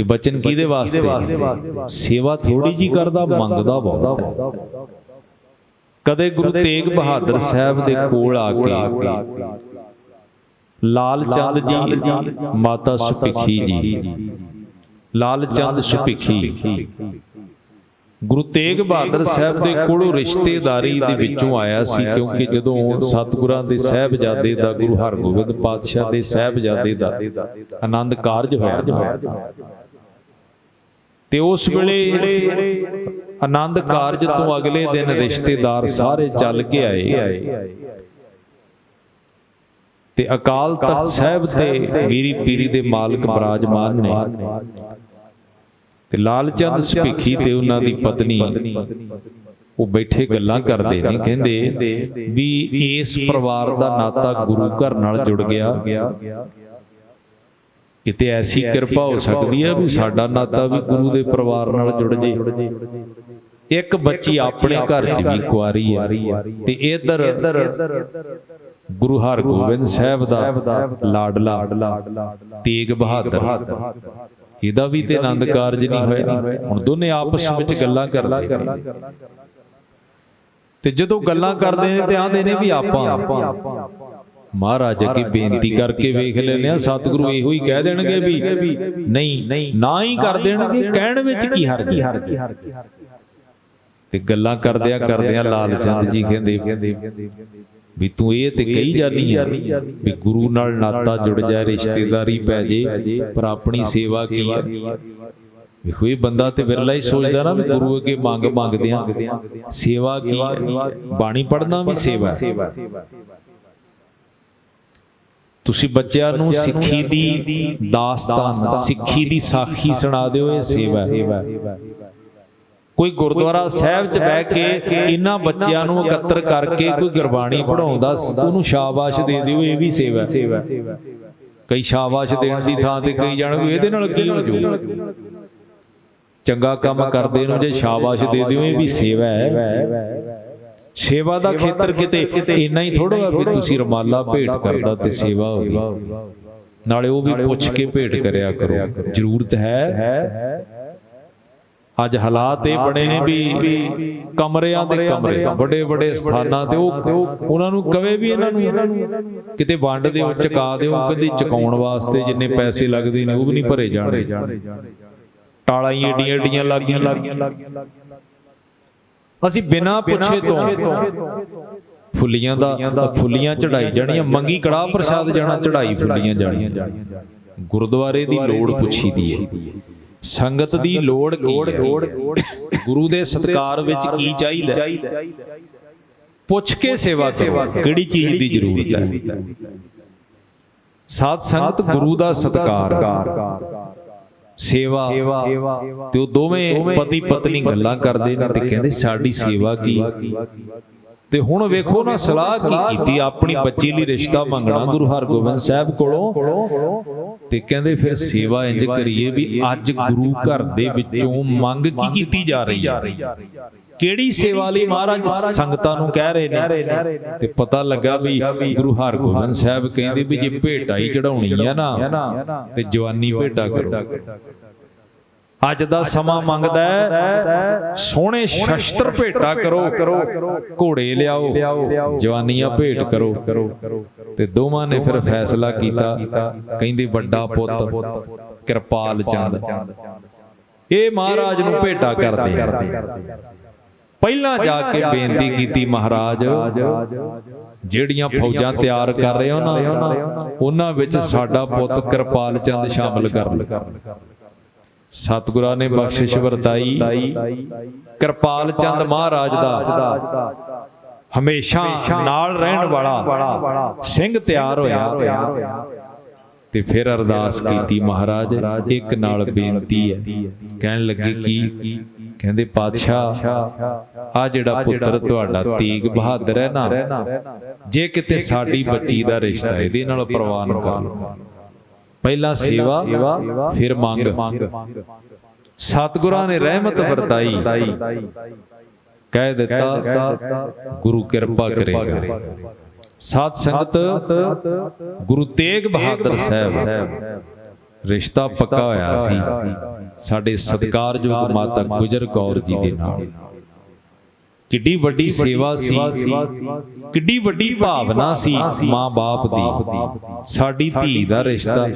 ਇਹ ਬਚਨ ਕਿਹਦੇ ਵਾਸਤੇ? ਸੇਵਾ ਥੋੜੀ ਜੀ ਕਰਦਾ ਮੰਗਦਾ ਬਹੁਤ। ਕਦੇ ਗੁਰੂ ਤੇਗ ਬਹਾਦਰ ਸਾਹਿਬ ਦੇ ਕੋਲ ਆ ਕੇ ਲਾਲ ਚੰਦ ਜੀ ਮਾਤਾ ਸੁਪਿਖੀ ਜੀ। ਲਾਲ ਚੰਦ ਸੁਪਿਖੀ। ਗੁਰੂ ਤੇਗ ਬਹਾਦਰ ਸਾਹਿਬ ਦੇ ਕੋਲੋਂ ਰਿਸ਼ਤੇਦਾਰੀ ਦੇ ਵਿੱਚੋਂ ਆਇਆ ਸੀ ਕਿਉਂਕਿ ਜਦੋਂ ਸਤਿਗੁਰਾਂ ਦੇ ਸਹਿਬਜ਼ਾਦੇ ਦਾ ਗੁਰੂ ਹਰਗੋਬਿੰਦ ਪਾਤਸ਼ਾਹ ਦੇ ਸਹਿਬਜ਼ਾਦੇ ਦਾ ਆਨੰਦ ਕਾਰਜ ਹੋਇਆ। ਤੇ ਉਸ ਵੇਲੇ ਆਨੰਦ ਕਾਰਜ ਤੋਂ ਅਗਲੇ ਦਿਨ ਰਿਸ਼ਤੇਦਾਰ ਸਾਰੇ ਚੱਲ ਕੇ ਆਏ। ਤੇ ਅਕਾਲ ਤਖਤ ਸਾਹਿਬ ਤੇ ਮੀਰੀ ਪੀਰੀ ਦੇ ਮਾਲਕ ਬਰਾਜਮਾਨ ਨੇ ਤੇ ਲਾਲ ਚੰਦ ਸੁਪੀਖੀ ਤੇ ਉਹਨਾਂ ਦੀ ਪਤਨੀ, ਉਹ ਬੈਠੇ ਗੱਲਾਂ ਕਰਦੇ ਨੇ, ਕਹਿੰਦੇ ਵੀ ਇਸ ਪਰਿਵਾਰ ਦਾ ਨਾਤਾ ਗੁਰੂ ਘਰ ਨਾਲ ਜੁੜ ਗਿਆ। ਕਿਤੇ ਐਸੀ ਕਿਰਪਾ ਹੋ ਸਕਦੀ ਹੈ ਵੀ ਸਾਡਾ ਨਾਤਾ ਵੀ ਗੁਰੂ ਦੇ ਪਰਿਵਾਰ ਨਾਲ ਜੁੜ ਜੇ। ਇੱਕ ਬੱਚੀ ਆਪਣੇ ਘਰ 'ਚ ਵੀ ਕੁਆਰੀ ਹੈ। ਤੇ ਇਧਰ ਗੁਰੂ ਹਰਗੋਬਿੰਦ ਸਾਹਿਬ ਦਾ ਲਾਡਲਾ ਤੇਗ ਬਹਾਦਰ। ਇਹਦਾ ਵੀ ਤੇ ਆਨੰਦ ਕਾਰਜ ਨਹੀਂ ਹੋਇਆ। ਹੁਣ ਦੋਨੇ ਆਪਸ ਵਿੱਚ ਗੱਲਾਂ ਕਰਦੇ ਨੇ। ਤੇ ਜਦੋਂ ਗੱਲਾਂ ਕਰਦੇ ਨੇ ਤੇ ਆਂਦੇ ਨੇ ਵੀ ਆਪਾਂ। ਮਹਾਰਾਜ ਅੱਗੇ ਬੇਨਤੀ ਕਰਕੇ ਵੇਖ ਲੈਨੇ ਆ ਸਤਿਗੁਰੂ ਇਹੋ ਹੀ ਕਹਿ ਦੇਣਗੇ ਵੀ ਨਹੀਂ ਨਾ ਹੀ ਕਰ ਦੇਣਗੇ ਕਹਿਣ ਵਿੱਚ ਕੀ ਹਰਜ ਤੇ ਗੱਲਾਂ ਕਰਦਿਆਂ ਕਰਦਿਆਂ ਲਾਲ ਚੰਦ ਜੀ ਕਹਿੰਦੇ ਵੀ ਤੂੰ ਇਹ ਤੇ ਕਹੀ ਜਾਨੀ ਆ ਵੀ ਗੁਰੂ ਨਾਲ ਨਾਤਾ ਜੁੜ ਜਾ ਰਿਸ਼ਤੇਦਾਰੀ ਪੈ ਜੇ ਪਰ ਆਪਣੀ ਸੇਵਾ ਕੀ ਹੈ ਵੇਖੋ ਇਹ ਬੰਦਾ ਤੇ ਵਿਰਲਾ ਹੀ ਸੋਚਦਾ ਨਾ ਗੁਰੂ ਅੱਗੇ ਮੰਗ ਮੰਗਦੇ ਆ। ਸੇਵਾ ਕੀ ਬਾਣੀ ਪੜਨਾ ਵੀ ਸੇਵਾ ਹੈ। ਤੁਸੀਂ ਬੱਚਿਆਂ ਨੂੰ ਸਿੱਖੀ ਦੀ ਦਾਸਤਾਨ ਸਿੱਖੀ ਦੀ ਸਾਖੀ ਸੁਣਾ ਦਿਓ ਇਹ ਸੇਵਾ। ਹੈ ਕੋਈ ਗੁਰਦੁਆਰਾ ਸਾਹਿਬ 'ਚ ਬਹਿ ਕੇ ਇਹਨਾਂ ਬੱਚਿਆਂ ਨੂੰ ਇਕੱਤਰ ਕਰਕੇ ਕੋਈ ਗੁਰਬਾਣੀ ਪੜਾਉਂਦਾ ਉਹਨੂੰ ਸ਼ਾਬਾਸ਼ ਦੇ ਦਿਓ ਇਹ ਵੀ ਸੇਵਾ। ਹੈ ਕਈ ਸ਼ਾਬਾਸ਼ ਦੇਣ ਦੀ ਥਾਂ ਤੇ ਕਈ ਜਾਣਗੇ ਇਹਦੇ ਨਾਲ ਕੀ ਹੋ ਜੂ? ਚੰਗਾ ਕੰਮ ਕਰਦੇ ਨੂੰ ਜੇ ਸ਼ਾਬਾਸ਼ ਦੇ ਦਿਓ ਇਹ ਵੀ ਸੇਵਾ ਹੈ। ਸੇਵਾ ਦਾ ਖੇਤਰ ਕਿਤੇ ਇੰਨਾ ਹੀ ਥੋੜਾ ਵੀ ਤੁਸੀਂ ਰਮਾਲਾ ਭੇਟ ਕਰਦਾ ਤੇ ਸੇਵਾ ਹੋ ਗਈ ਨਾਲੇ ਉਹ ਵੀ ਪੁੱਛ ਕੇ ਭੇਟ ਕਰਿਆ ਕਰੋ। ਜ਼ਰੂਰਤ ਹੈ। ਅੱਜ ਹਾਲਾਤ ਇਹ ਬਣੇ ਨੇ ਵੀ ਕਮਰਿਆਂ ਦੇ ਕਮਰੇ ਵੱਡੇ ਵੱਡੇ ਸਥਾਨਾਂ ਤੇ ਉਹ ਉਹਨਾਂ ਨੂੰ ਕਵੇ ਵੀ ਇਹਨਾਂ ਨੂੰ ਕਿਤੇ ਵੰਡ ਦਿਓ ਚਕਾ ਦਿਓ ਕਹਿੰਦੀ ਚਕਾਉਣ ਵਾਸਤੇ ਜਿੰਨੇ ਪੈਸੇ ਲੱਗਦੇ ਨੇ ਉਹ ਵੀ ਨਹੀਂ ਭਰੇ ਜਾਣੇ। ਟਾਲਾਂ ਹੀ ਏਡੀਆਂ ਏਡੀਆਂ ਲੱਗੀਆਂ। ਅਸੀਂ ਬਿਨਾਂ ਪੁੱਛੇ ਤੋਂ ਫੁੱਲੀਆਂ ਦਾ ਫੁੱਲੀਆਂ ਚੜਾਈ ਜਾਣੀਆਂ ਮੰਗੀ ਕੜਾ ਪ੍ਰਸ਼ਾਦ ਜਾਣਾ ਚੜਾਈ ਫੁੱਲੀਆਂ ਜਾਣੀਆਂ। ਗੁਰਦੁਆਰੇ ਦੀ ਲੋੜ ਪੁੱਛੀ ਦੀ ਹੈ ਸੰਗਤ ਦੀ ਲੋੜ ਕੀ ਹੈ ਗੁਰੂ ਦੇ ਸਤਕਾਰ ਵਿੱਚ ਕੀ ਚਾਹੀਦਾ? ਪੁੱਛ ਕੇ ਸੇਵਾ ਕਰੋ। ਕਿਹੜੀ ਚੀਜ਼ ਦੀ ਜ਼ਰੂਰਤ ਹੈ? ਸਾਧ ਸੰਗਤ ਗੁਰੂ ਦਾ ਸਤਕਾਰ। ਸੇਵਾ। ਤੇ ਉਹ ਦੋਵੇਂ ਪਤੀ ਪਤਨੀ ਗੱਲਾਂ ਕਰਦੇ ਨੇ ਤੇ ਕਹਿੰਦੇ ਸਾਡੀ ਸੇਵਾ ਕੀ? ਤੇ ਹੁਣ ਵੇਖੋ ਨਾ ਸਲਾਹ ਕੀ ਕੀਤੀ ਆਪਣੀ ਬੱਚੀ ਲਈ ਰਿਸ਼ਤਾ ਮੰਗਣਾ ਗੁਰੂ ਹਰਗੋਬਿੰਦ ਸਾਹਿਬ ਕੋਲੋਂ। ਤੇ ਕਹਿੰਦੇ ਫਿਰ ਸੇਵਾ ਇੰਜ ਕਰੀਏ ਵੀ ਅੱਜ ਗੁਰੂ ਘਰ ਦੇ ਵਿੱਚੋਂ ਮੰਗ ਕੀ ਕੀਤੀ ਜਾ ਰਹੀ ਹੈ? ਕਿਹੜੀ ਸੇਵਾ ਲਈ ਮਹਾਰਾਜ ਸੰਗਤਾਂ ਨੂੰ ਕਹਿ ਰਹੇ ਨੇ? ਤੇ ਪਤਾ ਲੱਗਾ ਵੀ ਗੁਰੂ ਹਰਗੋਬਿੰਦ ਸਾਹਿਬ ਕਹਿੰਦੇ ਵੀ ਜੇ ਭੇਟਾ ਹੀ ਚੜਾਉਣੀ ਆ ਨਾ ਤੇ ਜਵਾਨੀ ਭੇਟਾ ਕਰੋ। ਅੱਜ ਦਾ ਸਮਾਂ ਮੰਗਦਾ ਹੈ ਸੋਹਣੇ ਸ਼ਸਤਰ ਭੇਟਾ ਕਰੋ ਘੋੜੇ ਲਿਆਓ ਜਵਾਨੀਆਂ ਭੇਟ ਕਰੋ। ਤੇ ਦੋਵਾਂ ਨੇ ਫਿਰ ਫੈਸਲਾ ਕੀਤਾ ਕਹਿੰਦੇ ਵੱਡਾ ਪੁੱਤ ਕਿਰਪਾਲ ਚੰਦ। ਇਹ ਮਹਾਰਾਜ ਨੂੰ ਭੇਟਾ ਕਰਦੇ ਆ। ਪਹਿਲਾਂ ਜਾ ਕੇ ਬੇਨਤੀ ਕੀਤੀ ਮਹਾਰਾਜ ਜਿਹੜੀਆਂ ਫੌਜਾਂ ਤਿਆਰ ਕਰ ਰਹੇ ਹੋ ਨਾ ਉਹਨਾਂ ਵਿੱਚ ਸਾਡਾ ਪੁੱਤ ਕਿਰਪਾਲ ਚੰਦ ਸ਼ਾਮਲ ਕਰ ਲਓ ਸਤਿਗੁਰਾਂ ਨੇ ਬਖਸ਼ਿਸ਼ ਵਰਤਾਈ। ਕਿਰਪਾਲ ਚੰਦ ਮਹਾਰਾਜ ਦਾ। ਹਮੇਸ਼ਾ ਨਾਲ ਰਹਿਣ ਵਾਲਾ ਸਿੰਘ ਤਿਆਰ ਹੋਇਆ। ਤੇ ਫਿਰ ਅਰਦਾਸ ਕੀਤੀ ਮਹਾਰਾਜ ਇੱਕ ਨਾਲ ਬੇਨਤੀ ਹੈ। ਕਹਿਣ ਲੱਗੇ ਕੀ ਕਹਿੰਦੇ ਪਾਤਸ਼ਾਹ ਆ ਜਿਹੜਾ ਪੁੱਤਰ ਤੁਹਾਡਾ ਤੇਗ ਬਹਾਦਰ ਹੈ ਨਾ ਜੇ ਕਿਤੇ ਸਾਡੀ ਬੱਚੀ ਦਾ ਰਿਸ਼ਤਾ ਇਹਦੇ ਨਾਲ ਪ੍ਰਵਾਨ ਕਰ। ਲਓ ਪਹਿਲਾਂ ਸੇਵਾ ਫਿਰ ਮੰਗ। ਸਤਿਗੁਰਾਂ ਨੇ ਰਹਿਮਤ ਵਰਤਾਈ। ਕਹਿ ਦਿੱਤਾ ਗੁਰੂ ਕਿਰਪਾ ਕਰੇਗਾ। ਸਾਧ ਸੰਗਤ ਗੁਰੂ ਤੇਗ ਬਹਾਦਰ ਸਾਹਿਬ। ਰਿਸ਼ਤਾ ਪੱਕਾ ਹੋਇਆ ਸੀ। ਸਾਡੇ ਸਤਿਕਾਰਯੋਗ ਮਾਤਾ ਗੁਜਰ ਕੌਰ ਜੀ ਦੇ ਨਾਲ। ਕਿੱਡੀ ਵੱਡੀ ਸੇਵਾ ਸੀ। ਕਿੱਡੀ ਵੱਡੀ ਭਾਵਨਾ ਸੀ ਮਾਂ-ਬਾਪ ਦੀ। ਸਾਡੀ ਧੀ ਦਾ ਰਿਸ਼ਤਾ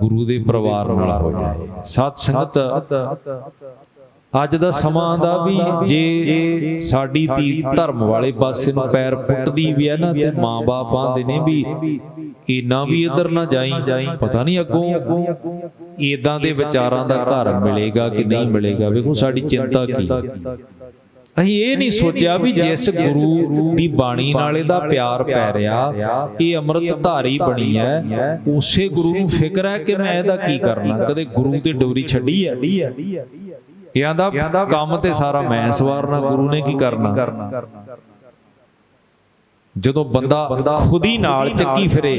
ਗੁਰੂ ਦੇ ਪਰਿਵਾਰ ਨਾਲ ਹੋ ਜਾਏ। ਸਤ ਸੰਗਤ ਅੱਜ ਦਾ ਸਮਾਂ ਦਾ ਵੀ ਜੇ ਸਾਡੀ ਧੀ ਧਰਮ ਵਾਲੇ ਪਾਸੇ ਨੂੰ ਪੈਰ ਪੁੱਟਦੀ ਵੀ ਹੈ ਨਾ ਤੇ ਮਾਂ-ਬਾਪ ਆਂਦੇ ਨੇ ਵੀ ਇਨਾ ਵੀ ਇਧਰ ਨਾ ਜਾਈ। ਪਤਾ ਨਹੀਂ ਅੱਗੋਂ ਇਦਾਂ ਦੇ ਵਿਚਾਰਾਂ ਦਾ ਘਰ ਮਿਲੇਗਾ ਕਿ ਨਹੀਂ ਮਿਲੇਗਾ। ਵੇਖੋ ਸਾਡੀ ਚਿੰਤਾ ਕੀ? ਅਸੀਂ ਇਹ ਨਹੀਂ ਸੋਚਿਆ ਵੀ ਜਿਸ ਗੁਰੂ ਦੀ ਬਾਣੀ ਨਾਲ ਇਹਦਾ ਪਿਆਰ ਪੈ ਰਿਹਾ। ਇਹ ਅੰਮ੍ਰਿਤ ਧਾਰੀ ਬਣੀ ਹੈ। ਉਸੇ ਗੁਰੂ ਨੂੰ ਫਿਕਰ ਹੈ ਕਿ ਮੈਂ ਇਹਦਾ ਕੀ ਕਰਨਾ? ਕਦੇ ਗੁਰੂ ਤੇ ਡੋਰੀ ਛੱਡੀ ਹੈ? ਇਹ ਆਂਦਾ ਕੰਮ ਤੇ ਸਾਰਾ ਮੈਂ ਸਵਾਰਨਾ ਗੁਰੂ ਨੇ ਕੀ ਕਰਨਾ? ਜਦੋਂ ਬੰਦਾ ਖੁਦੀ ਨਾਲ ਚੱਕੀ ਫਿਰੇ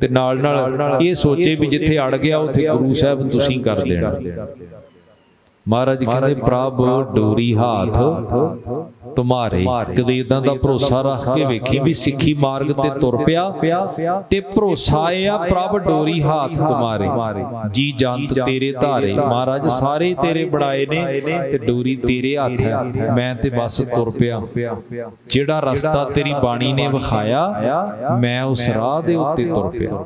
ਤੇ ਨਾਲ ਨਾਲ ਇਹ ਸੋਚੇ ਵੀ ਜਿੱਥੇ ਅੜ ਗਿਆ ਉੱਥੇ ਗੁਰੂ ਸਾਹਿਬ ਤੁਸੀਂ ਕਰ ਦੇਣਾ। ਮਹਾਰਾਜ ਕਹਿੰਦੇ ਪ੍ਰਭ ਡੋਰੀ ਹਾਥ ਤੁਮਾਰੇ, ਕਦੇ ਇਦਾਂ ਦਾ ਭਰੋਸਾ ਰੱਖ ਕੇ ਵੇਖੀ ਵੀ ਸਿੱਖੀ ਮਾਰਗ ਤੇ ਤੁਰ ਪਿਆ ਤੇ ਭਰੋਸਾ ਆ, ਪ੍ਰਭ ਡੋਰੀ ਹਾਥ ਤੁਮਾਰੇ। ਜੀ ਜੰਤ ਤੇਰੇ ਧਾਰੇ, ਮਹਾਰਾਜ ਸਾਰੇ ਤੇਰੇ ਬਣਾਏ ਨੇ ਤੇ ਡੋਰੀ ਤੇਰੇ ਹੱਥ ਹੈ। ਮੈਂ ਤੇ ਬਸ ਤੁਰ ਪਿਆ। ਜਿਹੜਾ ਰਸਤਾ ਤੇਰੀ ਬਾਣੀ ਨੇ ਵਿਖਾਇਆ, ਮੈਂ ਉਸ ਰਾਹ ਦੇ ਉੱਤੇ ਤੁਰ ਪਿਆ।